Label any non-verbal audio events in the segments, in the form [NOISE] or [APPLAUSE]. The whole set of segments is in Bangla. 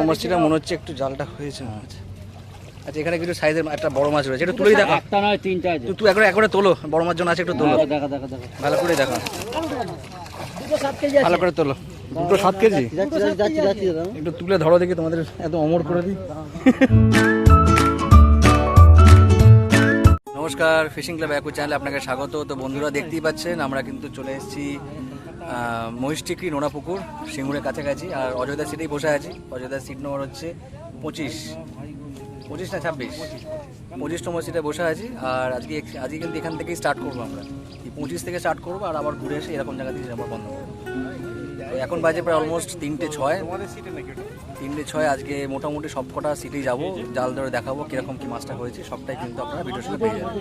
নম্বর সিটে মনে হচ্ছে একটু জালটা হয়েছে মনে হচ্ছে। আচ্ছা এখানে কিছু সাইজের একটা বড় মাছ রয়েছে একটু তুলেই দেখা একটা নয় তিনটা আছে। তুই তুই একবার একবারে তোলো বড় মাছ জন আছে একটু তোলো। দেখা দেখা দেখা ভালো করে দেখা ভালো করে তোলো। দুটো সাত কেজি? যাচ্ছি যাচ্ছি দাদা একটু তুলে ধরো দেখি তোমাদের এত অমর করে দিই। নমস্কার ফিশিং ক্লাব একু চ্যানেলে আপনাকে স্বাগত। তো বন্ধুরা দেখতেই পাচ্ছেন আমরা কিন্তু চলে এসেছি মহিষটিকরি নোনাপুকুর, সিঙ্গুরের কাছাকাছি, আর অযোধ্যা সিটেই বসে আছি। অযোধ্যা সিট নম্বর হচ্ছে পঁচিশ। পঁচিশ না ছাব্বিশ? পঁচিশ নম্বর সিটে বসে আছি, আর আজকে আজকে কিন্তু এখান থেকেই স্টার্ট করব আমরা। এই পঁচিশ থেকে স্টার্ট করব, আর আবার ঘুরে এসে এরকম জায়গা থেকে আবার বন্ধ করব এখন বাজে প্রায় অলমোস্ট তিনটে ছয়। তিনটে ছয় আজকে মোটামুটি সব কটা সিটেই যাব। জাল ধরে দেখাবো কীরকম কি মাছটা হয়েছে, সবটাই কিন্তু আপনারা ভিডিওর সাথে পেয়ে যাবেন।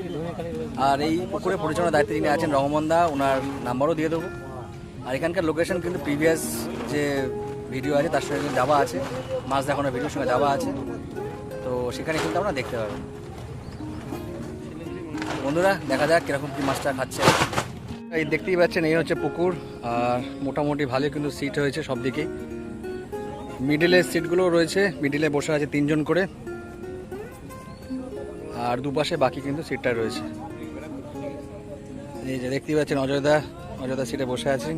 আর এই পুকুরে পরিচালনার দায়িত্বে যিনি আছেন রহমান দা, ওনার নাম্বারও দিয়ে দেবো। আর এখানকার লোকেশন কিন্তু প্রিভিয়াস যে ভিডিও আছে, তার সঙ্গে যাওয়া আছে। মাছ দেখানোর ভিডিওর সঙ্গে যাওয়া আছে। তো সেখানে কিন্তু আমরা দেখতে পাবেন বন্ধুরা, দেখা যাক কীরকম কি মাছটা খাচ্ছে। এই দেখতেই পাচ্ছেন, এই হচ্ছে পুকুর। আর মোটামুটি ভালোই কিন্তু সিট হয়েছে সব দিকেই মিডিলের সিটগুলো রয়েছে। মিডিলে বসে আছে তিনজন করে। আর দুপাশে বাকি কিন্তু সিটটা রয়েছে। এই যে দেখতেই পাচ্ছেন অজয়দা অজয়দা সিটে বসে আছেন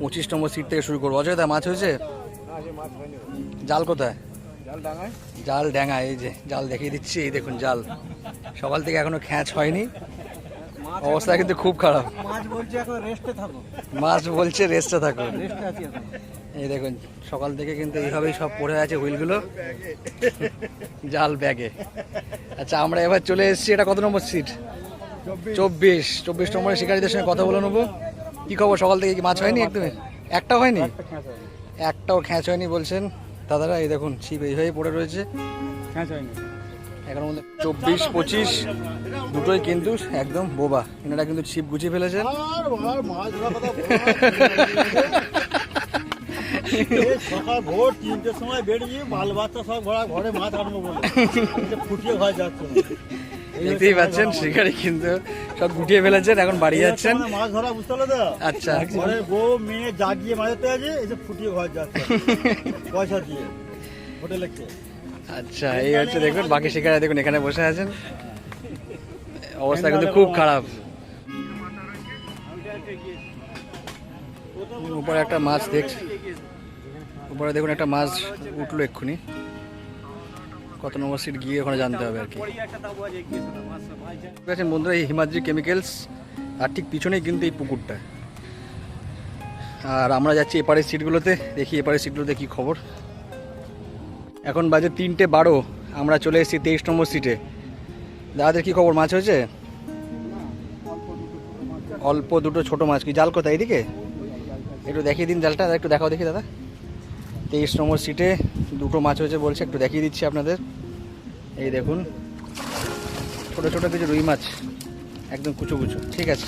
পঁচিশ নম্বর সিট থেকে শুরু করব। অজয়দা মাছ হয়েছে? জাল কোথায়? জাল ড্যাঙা এই যে, জাল দেখিয়ে দিচ্ছি। এই দেখুন জাল। সকাল থেকে এখনও খ্যাঁচ হয়নি। অবস্থা কিন্তু খুব খারাপ। মাছ বলছে রেস্টে থাকো। আছি এই দেখুন, সকাল থেকে কিন্তু এইভাবেই সব পড়ে আছে হুইলগুলো। জাল ব্যাগে। আচ্ছা আমরা এবার চলে এসেছি। এটা কত নম্বর সিট? চব্বিশ চব্বিশ নম্বরের শিকারীদের সঙ্গে কথা বলে নেব। কি খবর? সকাল থেকে কি মাছ হয়নি একদমই? একটাও হয়নি? একটাও খ্যাঁচ হয়নি বলছেন। দাদারা এই দেখুন ছিপ এইভাবেই পড়ে রয়েছে। হ্যাঁ হয়নি। এখন মধ্যে চব্বিশ পঁচিশ দুটোই কিন্তু একদম বোবা। এনারা কিন্তু ছিপ গুছিয়ে ফেলেছেন। [LAUGHS] সকাল ভোর তিনটের সময় বেরিয়ে বাল বাচ্চা সব ঘোড়া ঘরে মাছ আনব বলে। ফুটিয়ে ঘর যাচ্ছে। দেখতেই পাচ্ছেন শিকারি কিন্তু সব গুটিয়ে ফেলেছেন এখন বাড়ি যাচ্ছেন। এই মাছ ধরা বুঝতে পারলে তো? আচ্ছা। ঘরে বউ মেয়ে জাগিয়ে মাঝাতে আছে এসে ফুটিয়ে ঘর যাচ্ছে। পয়সা দিয়ে হোটেলে আচ্ছা এই হচ্ছে দেখুন বাকি শিকারা দেখুন এখানে বসে আছেন। অবস্থা কিন্তু খুব খারাপ। উপরে একটা মাছ দেখ উপরে দেখুন একটা মাছ উঠল এক্ষুনি। কত নম্বর সিট গিয়ে ওখানে জানতে হবে আর কি। ঠিক আছে বন্ধুরা, এই হিমাদ্রি কেমিক্যালস আর ঠিক পিছনেই কিন্তু এই পুকুরটা। আর আমরা যাচ্ছি এপারের সিটগুলোতে দেখি এপারের সিটগুলোতে কি খবর। এখন বাজে তিনটে বারো, আমরা চলে এসেছি তেইশ নম্বর সিটে দাদাদের কি খবর, মাছ হয়েছে? অল্প দুটো ছোট মাছ কি? জাল কোথায় এদিকে? একটু দেখিয়ে দিন জালটা, একটু দেখাও দেখি দাদা। তেইশ নম্বর সিটে দুটো মাছ হয়েছে বলছে একটু দেখিয়ে দিচ্ছি আপনাদের। এই দেখুন ছোটো ছোটো কিছু রুই মাছ একদম কুচো কুচো ঠিক আছে।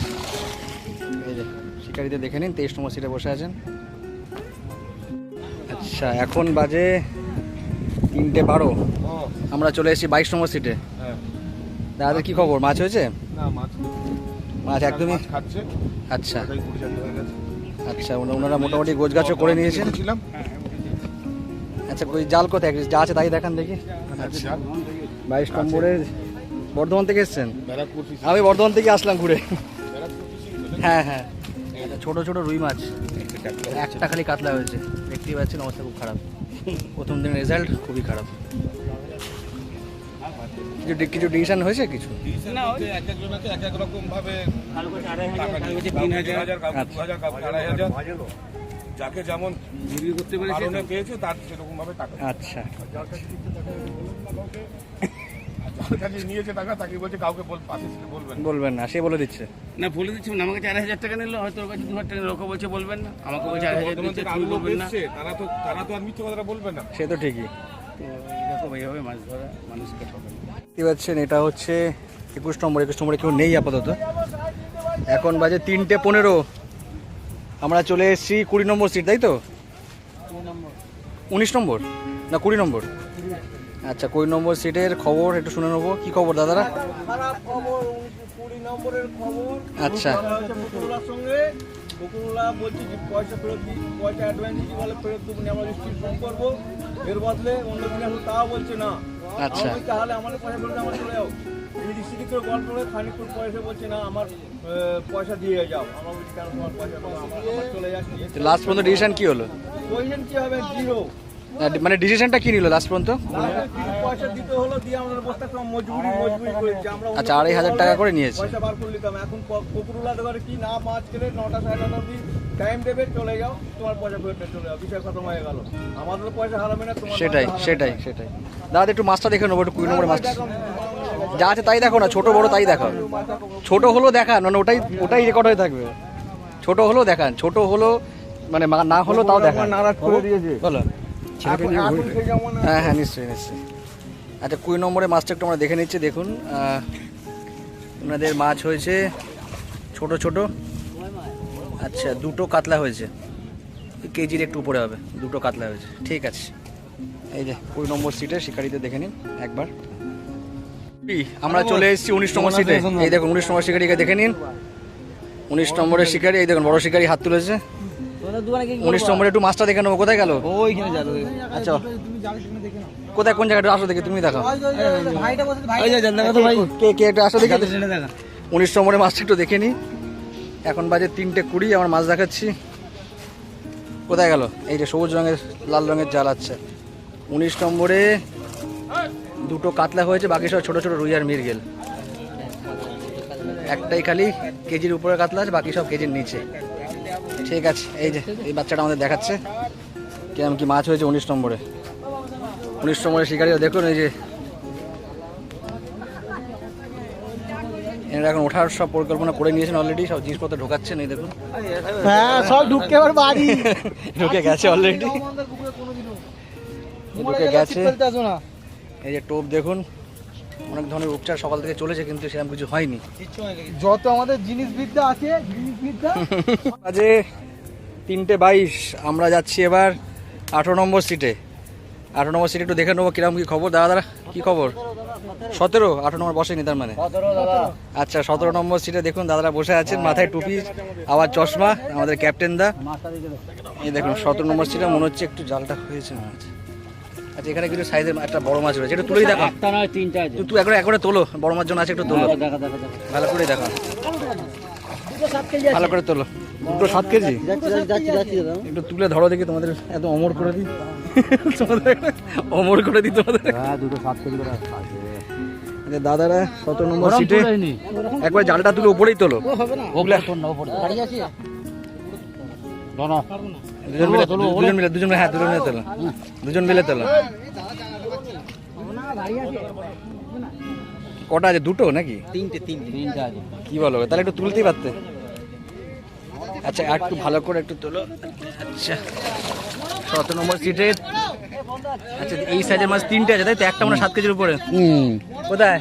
এই যে শিকারিদের দেখে নিন তেইশ নম্বর সিটে বসে আছেন। আচ্ছা এখন বাজে তিনটে বারো। আমরা চলে এসেছি বাইশ নম্বর সিটে। দাদাদের কি খবর? মাছ হয়েছে? মাছ একদমই আচ্ছা। হয়ে আচ্ছা ওনারা মোটামুটি গোছ গাছও করে নিয়েছেন। আচ্ছা ওই জাল কোথায়? যা আছে তাই দেখান দেখি। আচ্ছা। বাইশ নম্বরের বর্ধমান থেকে এসছেন? আমি বর্ধমান থেকে আসলাম ঘুরে। হ্যাঁ হ্যাঁ। আচ্ছা, ছোট ছোট রুই মাছ। একটা খালি কাতলা হয়েছে। দেখতেই পাচ্ছেন অবস্থা খুব খারাপ। প্রথম দিনের রেজাল্ট খুবই খারাপ। কিছু কিছু ডিসিশন হয়েছে কিছু? এক এক রকম ভাবে যাকে যেমন বিক্রি করতে পেরেছে কারণে পেয়েছে তার সেরকম ভাবে টাকা আচ্ছা। আর যার কাছে নিয়েছে টাকা তাকে বলছে কাউকে বল পাশে বলবেন বলবেন না সে বলে দিচ্ছে। না বলে দিচ্ছি না, আমার কাছে হাজার টাকা নিল হয়তো ওর কাছে দু হাজার টাকা নিল, বলছে বলবেন না। আমাকে বলছে আড়াই হাজার বলবেন না। তারা তো তারা তো আর মিথ্যে কথাটা বলবে না। সে তো ঠিকই। এরকম এইভাবে মাছ ধরা মানুষকে ঠকানো। দেখতে পাচ্ছেন এটা হচ্ছে একুশ নম্বর একুশ নম্বরে কেউ নেই আপাতত। এখন বাজে তিনটে পনেরো। আমরা চলে এসেছি কুড়ি নম্বর সিট তাই তো? উনিশ নম্বর? না, কুড়ি নম্বর? আচ্ছা কুড়ি নম্বর সিটের খবর একটু শুনে নেব। কি খবর, দাদারা? আচ্ছা। পয়সা ফেরত পয়সা অ্যাডভান্স বলে ফেরত ফোন করব বদলে অন্য তাও না আচ্ছা। তাহলে আমার চলে যাও করে গল্প করে খানিকক্ষণ পয়সা বলছে না আমার পয়সা দিয়ে যাও। আমরা বলছি কেন তোমার পয়সা আমার আমার চলে যাচ্ছে। লাস্ট পর্যন্ত ডিসিশন কি হলো? পয়সা কি হবে? জিরো মানে ডিসিশনটা কি নিল লাস্ট পর্যন্ত? পয়সা দিতে হলো দিয়ে আমরা বস্তা সব মজবুরি মজবুরি করেছি। আমরা আচ্ছা, আড়াই হাজার টাকা করে নিয়েছে। পয়সা বার করে নিতাম এখন কুকুরুলা দোকানে কি? না পাঁচ কেলে নটা সাড়ে নটা অব্দি টাইম দেবে চলে যাও। তোমার পয়সা ফেরত চলে যাও। বিষয় খতম হয়ে গেল। আমাদের পয়সা হারাবে না তোমার সেটাই সেটাই সেটাই। দাদা একটু মাছটা দেখে নেব একটু কুড়ি নম্বরের মাছটা দেখো, যা আছে তাই দেখো না ছোট বড় তাই দেখো। ছোট হলো দেখান মানে ওটাই ওটাই রেকর্ড হয়ে থাকবে। ছোট হলো দেখান ছোট হলো মানে না হলো তাও দেখান। নারাজ করে দিয়েছে। বলো। হ্যাঁ হ্যাঁ নিশ্চয়ই নিশ্চয়ই। আচ্ছা কুড়ি নম্বরের মাছটা একটু আমরা দেখে নিচ্ছি দেখুন। ওনাদের মাছ হয়েছে ছোট ছোট। আচ্ছা দুটো কাতলা হয়েছে। কেজির একটু উপরে হবে দুটো কাতলা হয়েছে। ঠিক আছে। এই যে কুড়ি নম্বর সিটে শিকারিতে দেখে নিন একবার। আমরা চলে এসেছি উনিশ নম্বর সিটে। এই দেখুন উনিশ নম্বর শিকারিকে দেখে নিন। উনিশ নম্বরের শিকারি এই দেখুন বড় শিকারি হাত তুলেছে। উনিশ নম্বরে একটু মাছটা দেখে নেব। কোথায় গেল? আচ্ছা। কোথায় কোন জায়গাটা আসো দেখে তুমি দেখাও। কে কে একটু আসো দেখি উনিশ নম্বরে মাছটা একটু দেখে নি এখন বাজে তিনটে কুড়ি আমার মাছ দেখাচ্ছি। কোথায় গেল? এই যে সবুজ রঙের লাল রঙের জাল আছে। উনিশ নম্বরে দুটো কাতলা হয়েছে বাকি সব ছোট ছোট রুই আর মিরগেল একটাই খালি কেজির উপরে কাতলা আছে বাকি সব কেজির নিচে। ঠিক আছে এই যে এই বাচ্চাটা আমাদের দেখাচ্ছে। কিরম কি মাছ হয়েছে উনিশ নম্বরে। উনিশ নম্বরের শিকারিও দেখুন এই যে। এনারা এখন ওঠার সব পরিকল্পনা করে নিয়েছেন অলরেডি সব জিনিসপত্র ঢোকাচ্ছেন এই দেখুন। হ্যাঁ সব ঢুকতে আবার বাড়ি। [LAUGHS] ঢুকে গেছে অলরেডি ঢুকে গেছে এই যে টোপ দেখুন অনেক ধরনের উপচার সকাল থেকে চলেছে কিন্তু সেরকম কিছু হয়নি। যত আমাদের জিনিসবিদ্যা আছে জিনিসবিদ্যা। বাজে তিনটে বাইশ আমরা যাচ্ছি এবার আঠেরো নম্বর সিটে। আঠেরো নম্বর সিটে একটু দেখে নেব কীরকম কি খবর। দাদা দাদা কি খবর? সতেরো? আঠেরো নম্বর বসেনি তার মানে? আচ্ছা সতেরো নম্বর সিটে দেখুন দাদারা বসে আছেন মাথায় টুপি আবার চশমা আমাদের ক্যাপ্টেন দা। এই দেখুন সতেরো নম্বর সিটে মনে হচ্ছে একটু জালটা হয়েছে মনে হচ্ছে। আচ্ছা এখানে কিছু সাইজের একটা বড় মাছ রয়েছে একটু তুলেই দেখো একটা নয় তিনটা আছে। তুই একবার একবারে তোলো বড় মাছ জন আছে একটু তোলো। দেখা দেখা দেখা ভালো করে দেখো ভালো করে তোলো। দুটো সাত কেজি? যাচ্ছি যাচ্ছি দাদা। একটু তুলে ধরো দেখি তোমাদের এত অমর করে দিই। তোমাদের অমর করে দিই তোমাদের। হ্যাঁ দুটো সাত কেজি করে আছে। দাদারা সতেরো নম্বর সিটে। একবার জালটা তুলে উপরেই তোলো। দুজন মিলে দুজন মিলে দুজন মিলে হ্যাঁ দুজন মিলে তোলো। দুজন মিলে তোলো। কটা আছে? দুটো নাকি? তিনটে তিনটে। তিনটা আছে। কি বলো? তাহলে একটু তুলতেই পারতে। আচ্ছা একটু ভালো করে একটু তোলো। আচ্ছা। সতেরো নম্বর সিটে আচ্ছা এই সাইজের মাছ তিনটে আছে তাই তো? একটা মনে সাত কেজির উপরে। কোথায়?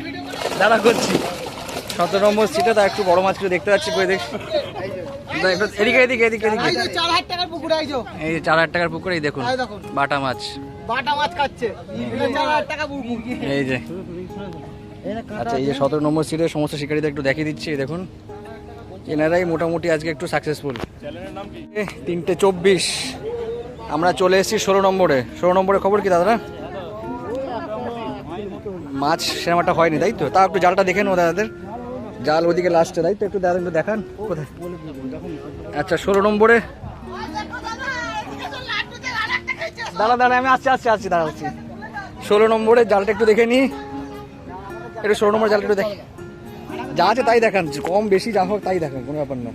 দাদা করছি। সতেরো নম্বর সিটে তা একটু বড় মাছ একটু দেখতে পাচ্ছি কই দেখ এদিকে এদিকে এদিকে এদিকে। চার হাজার টাকার পুকুরে আইছো এই যে চার হাজার টাকার পুকুর এই দেখুন বাটা মাছ। বাটা মাছ খাচ্ছে। চার হাজার টাকা পুকুর। এই যে। আচ্ছা এই যে সতেরো নম্বর সমস্ত শিকারীদের একটু দেখিয়ে দিচ্ছি এই দেখুন। এনারাই মোটামুটি আজকে একটু সাকসেসফুল তিনটে চব্বিশ। আমরা চলে এসেছি ষোলো নম্বরে। ষোলো নম্বরে খবর কি দাদা মাছ সেরকম একটা হয়নি তাই তো? তা একটু জালটা দেখে নেব দাদাদের। জাল ওদিকে লাস্টে তাই তো? একটু দাদা একটু দেখান। কোথায়? আচ্ছা ষোলো নম্বরে। দাঁড়া দাঁড়া, আমি আসছি আসছি আসছি, দাঁড়া, আসছি। ষোলো নম্বরে জালটা একটু দেখে নিই একটু ষোলো নম্বর জালটা একটু দেখ। যা আছে তাই দেখান কম বেশি যা হোক তাই দেখান, কোনো ব্যাপার না।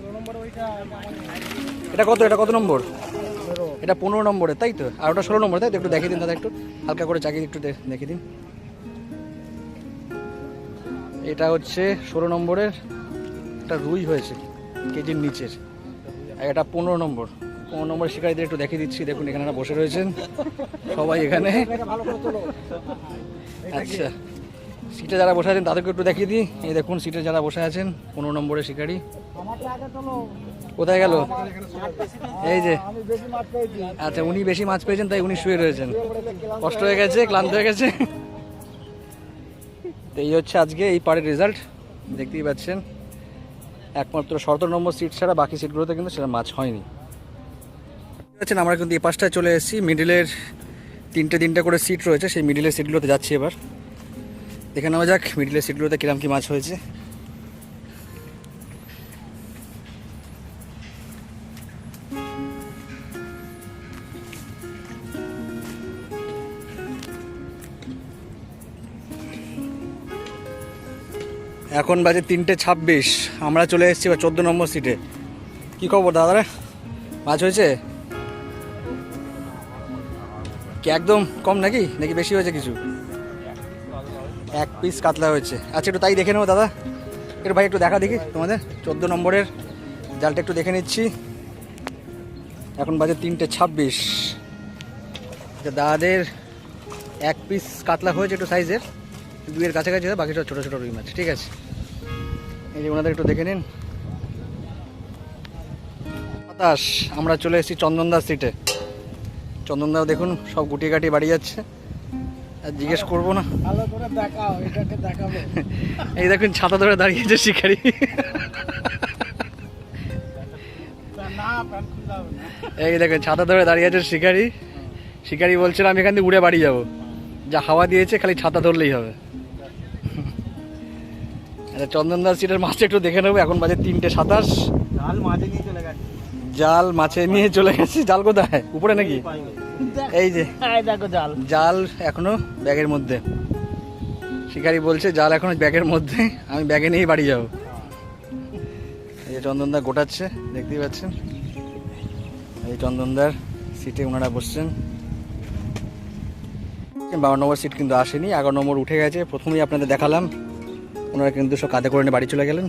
এটা কত এটা কত নম্বর? এটা পনেরো নম্বরে, তাই তো? আর ওটা ষোলো নম্বর, তাই তো? একটু দেখে দিন দাদা একটু। হালকা করে চাকিয়ে একটু দে- দেখিয়ে দিন। এটা হচ্ছে ষোলো নম্বরের একটা রুই হয়েছে, কেজির নিচের। এটা পনেরো নম্বর। পনেরো নম্বর শিকারীদের একটু দেখিয়ে দিচ্ছি। দেখুন, এখানে বসে রয়েছেন। সবাই এখানে। আচ্ছা। সিটে যারা বসে আছেন, তাদেরকে একটু দেখিয়ে দিই। এই দেখুন, সিটে যারা বসে আছেন, পনেরো নম্বরের শিকারি। কোথায় গেল? এই যে। আচ্ছা উনি বেশি মাছ পেয়েছেন, তাই উনি শুয়ে রয়েছেন। কষ্ট হয়ে গেছে, ক্লান্ত হয়ে গেছে। তো এই হচ্ছে আজকে এই পাড়ের রেজাল্ট দেখতেই পাচ্ছেন, একমাত্র সতেরো নম্বর সিট ছাড়া বাকি সিটগুলোতে কিন্তু সেটা মাছ হয়নি। আচ্ছা আমরা কিন্তু এই পাশটায় চলে এসেছি। মিডিলের তিনটে তিনটে করে সিট রয়েছে, সেই মিডিলের সিটগুলোতে যাচ্ছি এবার। দেখে নেওয়া যাক মিডিলের সিটগুলোতে কিরম কি মাছ হয়েছে। এখন বাজে তিনটে ছাব্বিশ। আমরা চলে এসেছি এবার চোদ্দ নম্বর সিটে কি খবর, দাদারা? মাছ হয়েছে? কি একদম কম নাকি? নাকি বেশি হয়েছে কিছু? এক পিস কাতলা হয়েছে। আচ্ছা একটু তাই দেখে নেব, দাদা। একটু ভাই, একটু দেখা দেখি তোমাদের। চোদ্দ নম্বরের জালটা একটু দেখে নিচ্ছি। এখন বাজে তিনটে ছাব্বিশ। আচ্ছা দাদাদের এক পিস কাতলা হয়েছে একটু সাইজের দুইয়ের কাছাকাছি হয় বাকিটা ছোটো ছোটো রুই মাছ ঠিক আছে? এই যে ওনাদের একটু দেখে নিন। সাতাশ আমরা চলে এসেছি চন্দনদার সিটে। চন্দনদাও দেখুন সব গুটিয়ে কাটিয়ে বাড়ি যাচ্ছে। আর জিজ্ঞেস করব না? [LAUGHS] এই দেখুন ছাতা ধরে দাঁড়িয়েছে শিকারি। এই দেখুন ছাতা ধরে দাঁড়িয়ে আছে শিকারি। শিকারি বলছিল আমি এখান থেকে উড়ে বাড়ি যাব। যা হাওয়া দিয়েছে খালি ছাতা ধরলেই হবে। আচ্ছা চন্দনদার সিটের মাছটা একটু দেখে নেব এখন বাজে তিনটে সাতাশ। জাল মাঝে নিয়ে চলে গেছে। জাল মাছে নিয়ে চলে গেছি জাল কোথায়? উপরে নাকি? এই যে। দেখো জাল। জাল এখনও ব্যাগের মধ্যে। শিকারি বলছে জাল এখনও ব্যাগের মধ্যে আমি ব্যাগে নিয়েই বাড়ি যাব। এই যে চন্দনদা গোটাচ্ছে দেখতেই পাচ্ছেন? এই চন্দনদার সিটে ওনারা বসছেন। বারো নম্বর সিট কিন্তু আসেনি, এগারো নম্বর উঠে গেছে। প্রথমেই আপনাদের দেখালাম, ওনারা কিন্তু সব কাঁধে করে নিয়ে বাড়ি চলে গেলেন।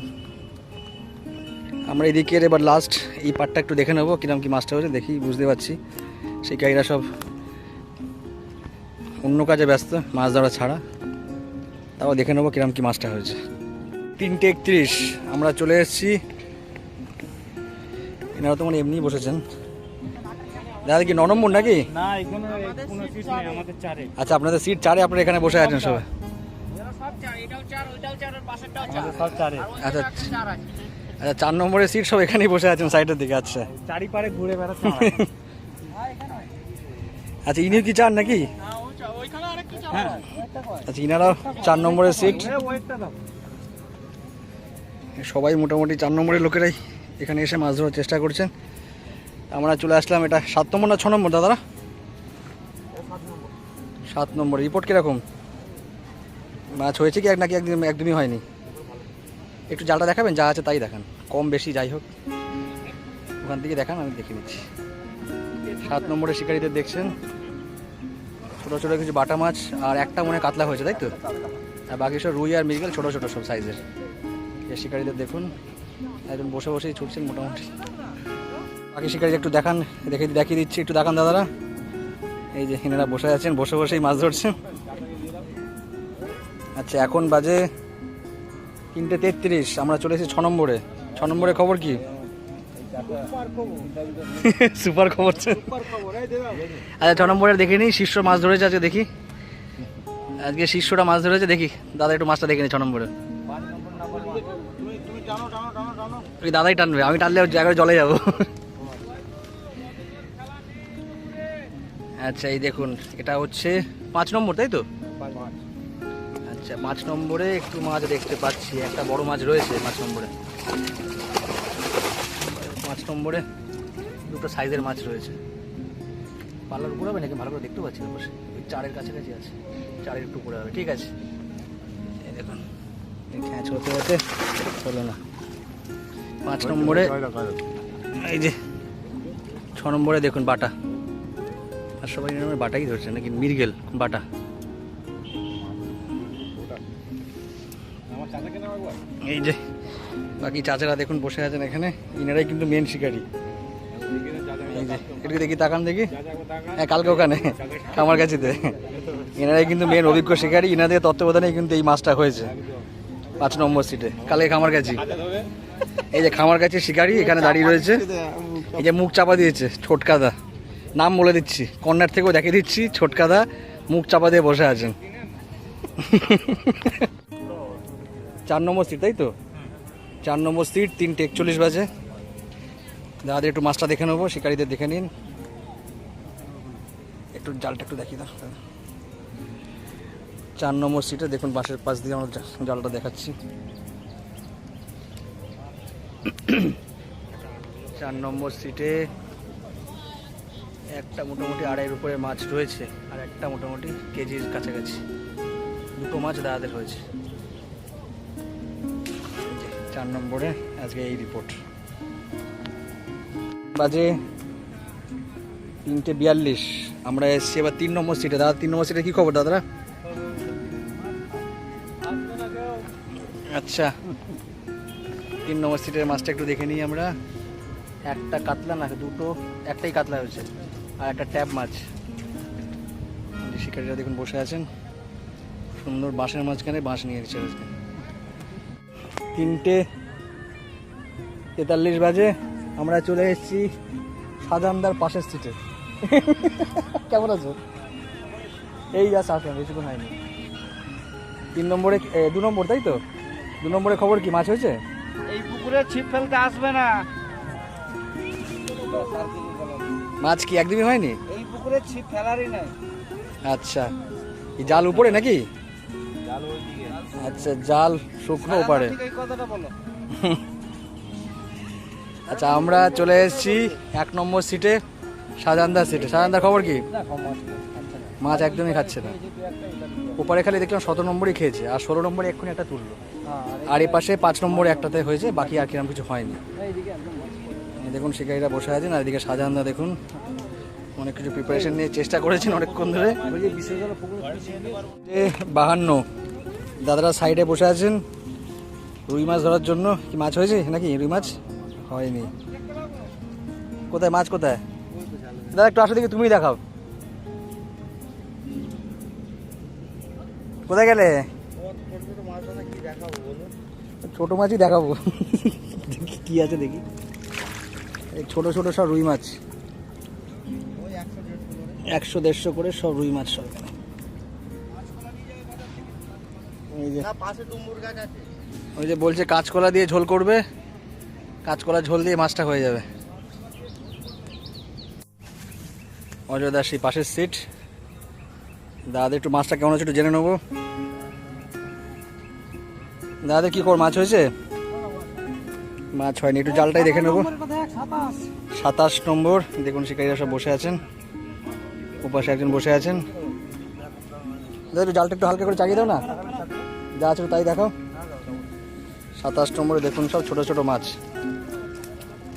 আমরা এদিকের এবার লাস্ট এই পার্টটা একটু দেখে নেব, কিরম কি মাছটা হয়েছে, দেখি, বুঝতে পারছি। সেই শিকারীরা সব অন্য কাজে ব্যস্ত, মাছ ধরা ছাড়া। তাও দেখে নেব কিরম কি মাছটা হয়েছে। তিনটে একত্রিশ, আমরা চলে এসেছি। এনারা তো মানে এমনিই বসেছেন। দাদা কি নম্বর নাকি? না এখানে কোনো সিট নেই আমাদের চারে। আচ্ছা আপনাদের সিট চারে আপনারা এখানে বসে আছেন সবাই? আচ্ছা আচ্ছা চার নম্বরের সিট সব এখানেই বসে আছেন সাইডের দিকে আচ্ছা। চারিপারে ঘুরে বেড়াচ্ছে আচ্ছা ইনিও কি চান নাকি? আচ্ছা ইনারাও চার নম্বরের সিট সবাই মোটামুটি চার নম্বরের লোকেরাই এখানে এসে মাছ ধরার চেষ্টা করছেন। আমরা চলে আসলাম, এটা সাত নম্বর না ছ নম্বর, দাদারা? সাত নম্বর রিপোর্ট কীরকম? মাছ হয়েছে কি এক নাকি একদিন একদমই হয়নি? একটু জালটা দেখাবেন, যা আছে তাই দেখান, কম বেশি যাই হোক। ওখান থেকে দেখান, আমি দেখে নিচ্ছি। সাত নম্বরের শিকারীদের দেখছেন। ছোটো ছোটো কিছু বাটা মাছ, আর একটা মনে কাতলা হয়েছে, তাই তো? আর বাকি সব রুই আর মৃগেল, ছোটো ছোটো সব সাইজের শিকারীদের দেখুন, একজন বসে বসেই ছুটছেন মোটামুটি। বাকি শিকারী একটু দেখান দেখে দেখিয়ে দিচ্ছি একটু দেখান দাদারা। এই যে এনারা বসে আছেন বসে বসেই মাছ ধরছেন। আচ্ছা এখন বাজে তিনটে তেত্রিশ আমরা চলে এসেছি ছ নম্বরে। ছ নম্বরে খবর কি? [LAUGHS] সুপার খবর আচ্ছা ছ নম্বরে দেখে নিই শীর্ষ মাছ ধরেছে আজকে দেখি। আজকে শীর্ষটা মাছ ধরেছে দেখি। দাদা একটু মাছটা দেখে নিই ছ নম্বরে। দাদাই টানবে আমি টানলে জায়গায় জলে যাব। আচ্ছা এই দেখুন, এটা হচ্ছে পাঁচ নম্বর, তাই তো? আচ্ছা পাঁচ নম্বরে একটু মাছ দেখতে পাচ্ছি, একটা বড় মাছ রয়েছে পাঁচ নম্বরে। পাঁচ নম্বরে দুটো সাইজের মাছ রয়েছে। পাল্লার উপরে হবে নাকি? ভালো করে দেখতে পাচ্ছি বসে। ওই চারের কাছাকাছি আছে, চারের একটু উপরে হবে, ঠিক আছে? এই দেখুন খ্যাঁচ হতে হতে হলো না। পাঁচ নম্বরে, এই যে, ছ নম্বরে দেখুন বাটা। আর সবাই এরকম বাটাই ধরছে নাকি? মিরগেল বাটা। এই যে বাকি চাচারা দেখুন বসে আছেন এখানে। ইনারাই কিন্তু মেন শিকারি। একটু দেখি তাকান দেখি। হ্যাঁ কালকে ওখানে আমার কাছে এনারাই কিন্তু মেন অভিজ্ঞ শিকারি। ইনাদের তত্ত্বাবধানেই কিন্তু এই মাছটা হয়েছে। পাঁচ নম্বর সিটে কালকে খামার কাছে। এই যে খামার কাছে শিকারি এখানে দাঁড়িয়ে রয়েছে। এই যে মুখ চাপা দিয়েছে ছোটকাদা। নাম বলে দিচ্ছি। কর্নার থেকেও দেখিয়ে দিচ্ছি, ছোটকাদা মুখ চাপা দিয়ে বসে আছেন। চার নম্বর সিট তাই তো? চার নম্বর সিট তিনটে একচল্লিশ বাজে। দাদা একটু মাছটা দেখে নেব, শিকারীদের দেখে নিন। একটু জালটা একটু দেখিয়ে দাও। চার নম্বর সিটে দেখুন, বাঁশের পাশ দিয়ে আমরা জালটা দেখাচ্ছি। চার নম্বর সিটে একটা মোটামুটি আড়াইয়ের উপরে মাছ রয়েছে আর একটা মোটামুটি কেজির কাছাকাছি। দুটো মাছ দাদাদের হয়েছে। চার নম্বরে আজকে এই রিপোর্ট বাজে তিনটে বিয়াল্লিশ। আমরা এসছি এবার তিন নম্বর সিটে দাদা, তিন নম্বর সিটে কি খবর দাদারা? আচ্ছা। তিন নম্বর সিটের মাছটা একটু দেখে নিই আমরা। একটা কাতলা না, দুটো, একটাই কাতলা হয়েছে। আর একটা ট্যাপ মাছ। শিকারীরা দেখুন বসে আছেন। সুন্দর বাঁশের মাঝখানে বাঁশ নিয়ে গেছে আজকে। তিনটে তেতাল্লিশ বাজে। আমরা চলে এসেছি সাদামদার পাশের সিটে। কেমন আছো? এই যা আসলাম বেশিক্ষণ হয়নি। তিন নম্বরে দু নম্বর, তাই তো? দু নম্বরে খবর কি, মাছ হয়েছে? এই পুকুরে ছিপ ফেলতে আসবে না। মাছ কি একদমই হয়নি? এই পুকুরে ছিপ ফেলারই নাই। আচ্ছা। এই জাল উপরে নাকি? আচ্ছা জাল শুকনো বলো। [LAUGHS] আচ্ছা আমরা চলে এসেছি এক নম্বর সিটে সাজানদার সিটে। সাজানদার খবর কি? মাছ একদমই খাচ্ছে না। ওপারে খালি দেখলাম সতেরো নম্বরই খেয়েছে আর ষোলো নম্বরে এক্ষুনি একটা তুললো। আর এ পাশে পাঁচ নম্বরে একটাতে হয়েছে বাকি আর কিরম কিছু হয়নি। দেখুন শিকারীরা বসে আছেন, আর এদিকে শাহজাহানদা দেখুন, অনেক কিছু প্রিপারেশন নিয়ে চেষ্টা করেছেন অনেকক্ষণ ধরে। বাহান্ন। দাদারা সাইডে বসে আছেন। রুই মাছ ধরার জন্য। কি মাছ হয়েছে নাকি? রুই মাছ? হয়নি। কোথায় মাছ কোথায়? দাদা, একটু আসো দেখি তুমি দেখাও। কোথায় গেলে? ছোট মাছই দেখাবো। দেখি কি আছে দেখি। এই ছোট ছোট সব রুই মাছ। একশো দেড়শো করে সব রুই মাছ সব যে ওই যে বলছে কাঁচকলা দিয়ে ঝোল করবে। কাঁচকলা ঝোল দিয়ে মাছটা হয়ে যাবে। অযোধ্যা সেই পাশের সিট দাদা একটু মাছটা কেমন হচ্ছে একটু জেনে নেব। দাদা কি কর মাছ হয়েছে? মাছ হয়নি একটু জালটাই দেখে নেব। সাতাশ। নম্বর দেখুন শিকারীরা সব বসে আছেন। ওপাশে একজন বসে আছেন। একটু জালটা একটু হালকা করে চাগিয়ে দাও না। যা আছে তাই দেখো সাতাশ নম্বরে দেখুন সব ছোট ছোট মাছ।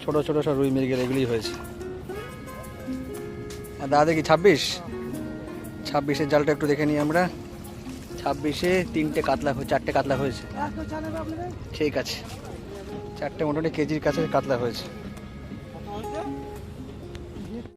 ছোট ছোট সব রুই মৃগেল এগুলি হয়েছে। আর দাদা কি ছাব্বিশ। ছাব্বিশের জালটা একটু দেখে নিই আমরা। ছাব্বিশে তিনটে কাতলা হয়ে চারটে কাতলা হয়েছে। ঠিক আছে। চারটে মোটামুটি কেজির কাছে কাতলা হয়েছে।